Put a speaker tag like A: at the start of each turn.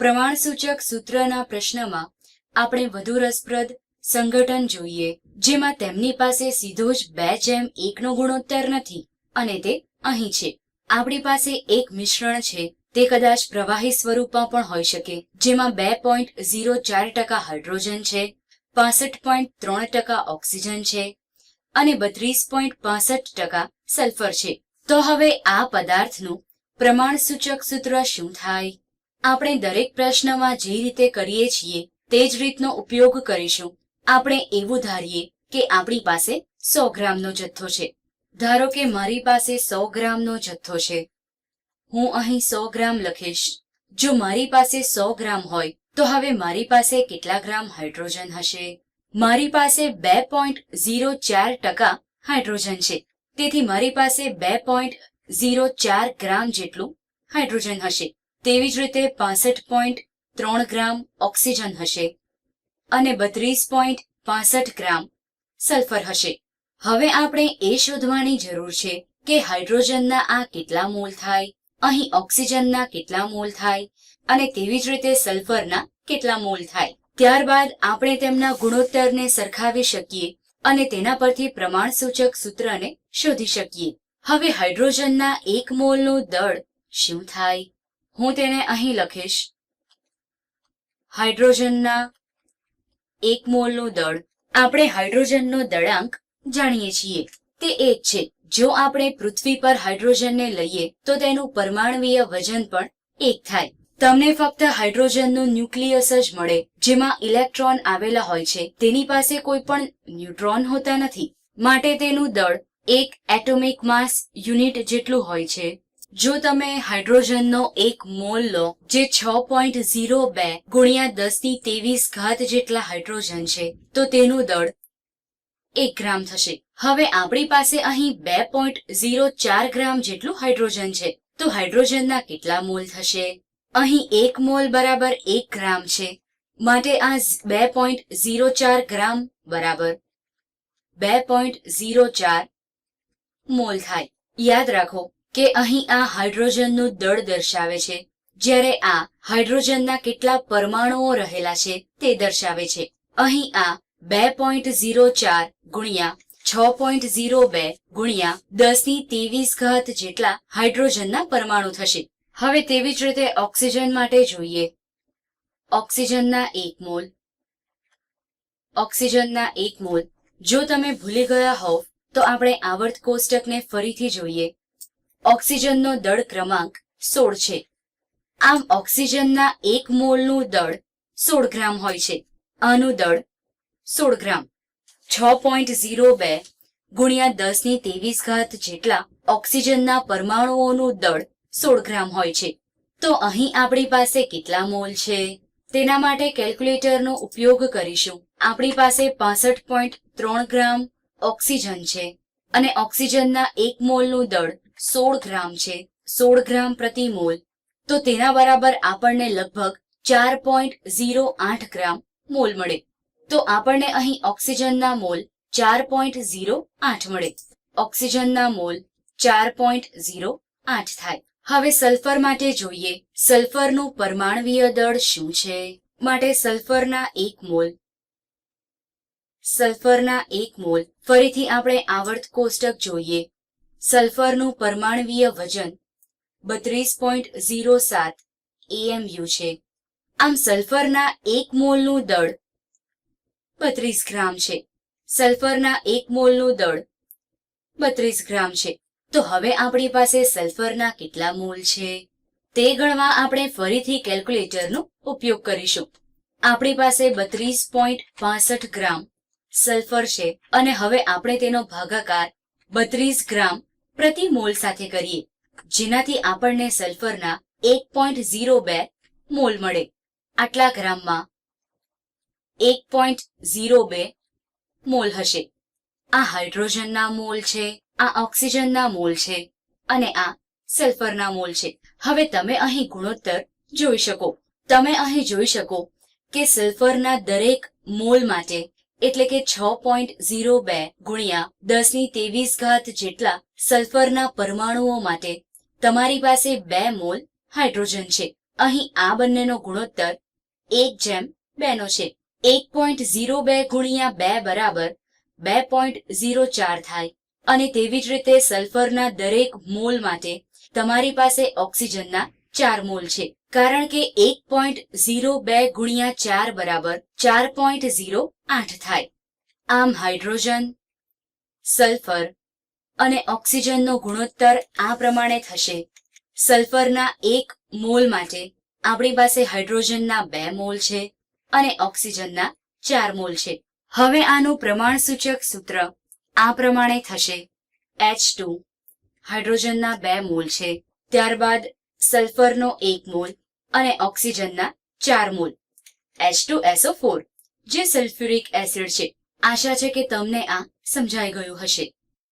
A: પ્રમાણસૂચક સૂત્રના પ્રશ્નમાં આપણે વધુ રસપ્રદ સંગઠન જોઈએ, જેમાં તેમની પાસે સીધો જ બે જેમ એકનો ગુણોત્તર નથી અને તે અહીં છે. આપણી પાસે એક મિશ્રણ છે, તે કદાચ પ્રવાહી સ્વરૂપમાં પણ હોઈ શકે, જેમાં બે પોઈન્ટ ઝીરો ચાર ટકા હાઇડ્રોજન છે, પાસઠ પોઈન્ટ ત્રણ ટકા ઓક્સિજન છે અને બત્રીસ પોઈન્ટ પાસઠ ટકા સલ્ફર છે. તો હવે આ પદાર્થનું પ્રમાણસૂચક સૂત્ર શું થાય? આપણે દરેક પ્રશ્નમાં જે રીતે કરીએ છીએ, તે જ રીતનો ઉપયોગ કરીશું. આપણે એવું ધારીએ કે આપણી પાસે સો ગ્રામનો જથ્થો છે. ધારો કે મારી પાસે સો ગ્રામનો જથ્થો છે. હું અહીં સો ગ્રામ લખીશ. જો મારી પાસે સો ગ્રામ હોય, તો હવે મારી પાસે કેટલા ગ્રામ હાઇડ્રોજન હશે? મારી પાસે બે પોઈન્ટ ઝીરો ચાર ટકા હાઇડ્રોજન છે. તેથી મારી પાસે બે પોઈન્ટ ઝીરો ચાર ગ્રામ જેટલું હાઇડ્રોજન હશે. તેવી જ રીતે પાસઠ પોઈન્ટ ત્રણ ગ્રામ ઓક્સિજન હશે અને બત્રીસ પોઈન્ટ પાસઠ ગ્રામ સલ્ફર હશે. હવે આપણે એ શોધવાની જરૂર છે કે હાઇડ્રોજનના આ કેટલા મોલ થાય, અહીં ઓક્સિજનના કેટલા મોલ થાય અને તેવી જ રીતે સલ્ફરના કેટલા મોલ થાય. ત્યારબાદ આપણે તેમના ગુણોત્તરને સરખાવી શકીએ અને તેના પરથી પ્રમાણસૂચક સૂત્રને શોધી શકીએ. હવે હાઇડ્રોજનના એક મોલનું દળ શું થાય? હું તેને અહીં લખીશ. હાઇડ્રોજનના એક મોલનું દળ. આપણે હાઇડ્રોજનનો દળાંક જાણીએ છીએ. તે એક છે. જો આપણે પૃથ્વી પર હાઇડ્રોજનને લઈએ, તો તેનું પરમાણવીય વજન પણ એક થાય. તમને ફક્ત હાઇડ્રોજનનું ન્યુક્લિયસ જ મળે, જેમાં ઇલેક્ટ્રોન આવેલા હોય છે. તેની પાસે કોઈ પણ ન્યુટ્રોન હોતા નથી. માટે તેનું દળ એક એટોમિક માસ યુનિટ જેટલું હોય છે. જો તમે હાઇડ્રોજનનો એક મોલ લો, જે છ પોઈન્ટ ઝીરો બે ગુણ્યા દસથી ત્રેવીસ ઘાત જેટલા હાઇડ્રોજન છે, તો તેનું દળ એક ગ્રામ થશે. હવે આપણી પાસે અહીં બે પોઈન્ટ ઝીરો ચાર ગ્રામ જેટલું હાઇડ્રોજન છે, તો હાઇડ્રોજનના કેટલા મોલ થશે? અહીં એક મોલ બરાબર એક ગ્રામ છે, માટે આ બે પોઈન્ટ ઝીરો ચાર ગ્રામ બરાબર બે પોઈન્ટ ઝીરો ચાર મોલ થાય. યાદ રાખો કે અહીં આ હાઇડ્રોજનનું દળ દર્શાવે છે, જ્યારે આ હાઇડ્રોજનના કેટલા પરમાણુઓ રહેલા છે તે દર્શાવે છે. અહીં આ બે પોઈન્ટ ઝીરો ચાર ગુણ્યા છ પોઈન્ટ ઝીરો બે ગુણ્યા દસની તેવીસ ઘાત જેટલા હાઇડ્રોજનના પરમાણુ થશે. હવે તેવી જ રીતે ઓક્સિજન માટે જોઈએ. ઓક્સિજનના એક મોલ. ઓક્સિજનના એક મોલ. જો તમે ભૂલી ગયા હોવ, તો આપણે આવર્ત કોષ્ટકને ફરીથી જોઈએ. ઓક્સિજનનો દળ ક્રમાંક સોળ છે. આમ ઓક્સિજનના એક મોલનું દળ સોળ ગ્રામ હોય છે. આનું દળ સોળ ગ્રામ. છ પોઈન્ટ ઝીરો બે ગુણ્યા દસની તેવીસ ઘાત જેટલા ઓક્સિજનના પરમાણુઓનું દળ સોળ ગ્રામ હોય છે. તો અહીં આપણી પાસે કેટલા મોલ છે? તેના માટે કેલ્ક્યુલેટરનો ઉપયોગ કરીશું. આપણી પાસે પાસઠ પોઈન્ટ ત્રણ ગ્રામ ઓક્સિજન છે. અને ઓક્સિજનના એક મોલનું દળ સોળ ગ્રામ છે. સોળ ગ્રામ પ્રતિ મોલ. તો તેના બરાબર આપણને લગભગ ચાર પોઈન્ટ ઝીરો આઠ ગ્રામ મોલ મળે. તો આપણને અહીં ઓક્સિજનના મોલ ચાર પોઈન્ટ ઝીરો આઠ મળે. ઓક્સિજનના મોલ ચાર પોઈન્ટ ઝીરો આઠ થાય. હવે સલ્ફર માટે જોઈએ, સલ્ફરનું પરમાણવીય દળ શું છે? માટે સલ્ફરના એક મોલ. સલ્ફરના એક મોલ. ફરીથી આપણે આવર્ત કોષ્ટક જોઈએ. સલ્ફરનું પરમાણવીય વજન બત્રીસ પોઈન્ટ ઝીરો સાત એએમયુ છે. આમ સલ્ફરના એક મોલનું દળ બત્રીસ ગ્રામ છે. સલ્ફરના એક મોલનું દળ બત્રીસ ગ્રામ છે. તો હવે આપણી પાસે સલ્ફરના કેટલા મોલ છે? તે ગણવા આપણે ફરીથી કેલ્ક્યુલેટરનો ઉપયોગ કરીશું. આપણી પાસે બત્રીસ પોઈન્ટ પાસઠ ગ્રામ સલ્ફર છે અને હવે આપણે તેનો ભાગાકાર બત્રીસ ગ્રામ પ્રતિ મોલ સાથે કરીએ. જેનાથી આપણને સલ્ફરના એક પોઈન્ટ ઝીરો બે મોલ મળે. આટલા ગ્રામમાં એક પોઈન્ટ ઝીરો બે મોલ હશે. આ હાઇડ્રોજનના મોલ છે, આ ઓક્સિજનના મોલ છે અને આ સલ્ફરના મોલ છે. હવે તમે અહીં ગુણોત્તર જોઈ શકો. તમે અહીં જોઈ શકો કે સલ્ફરના દરેક મોલ માટે એટલે કે છ પોઈન્ટ ઝીરો બે ગુણ્યા દસની તેવીસ ઘાત જેટલા સલ્ફરના પરમાણુઓ માટે તમારી પાસે બે મોલ હાઇડ્રોજન છે. અહીં આ બંનેનો ગુણોત્તર એક જેમ બેનો છે. એક પોઈન્ટ ઝીરો બે ગુણ્યા બે બરાબર બે પોઈન્ટ ઝીરો ચાર થાય. અને તેવી જ રીતે સલ્ફરના દરેક મોલ માટે તમારી પાસે ઓક્સિજનના ચાર મોલ છે. કારણ કે એક પોઈન્ટ ઝીરો બે ગુણ્યા ચાર બરાબર ચાર પોઈન્ટ ઝીરો આઠ થાય. આમ હાઇડ્રોજન, સલ્ફર અને ઓક્સિજનનો ગુણોત્તર આ પ્રમાણે થશે. સલ્ફરના એક મોલ માટે આપણી પાસે હાઇડ્રોજનના બે મોલ છે અને ઓક્સિજનના ચાર મોલ છે. હવે આનું પ્રમાણસૂચક સૂત્ર આ પ્રમાણે થશે. એચ ટુ હાઇડ્રોજનના બે મોલ છે. ત્યારબાદ સલ્ફરનો એક મોલ અને ઓક્સિજનના ચાર mole. H two S O four જે સલ્ફ્યુરિક એસિડ છે. આશા છે કે તમને આ સમજાઈ ગયું હશે.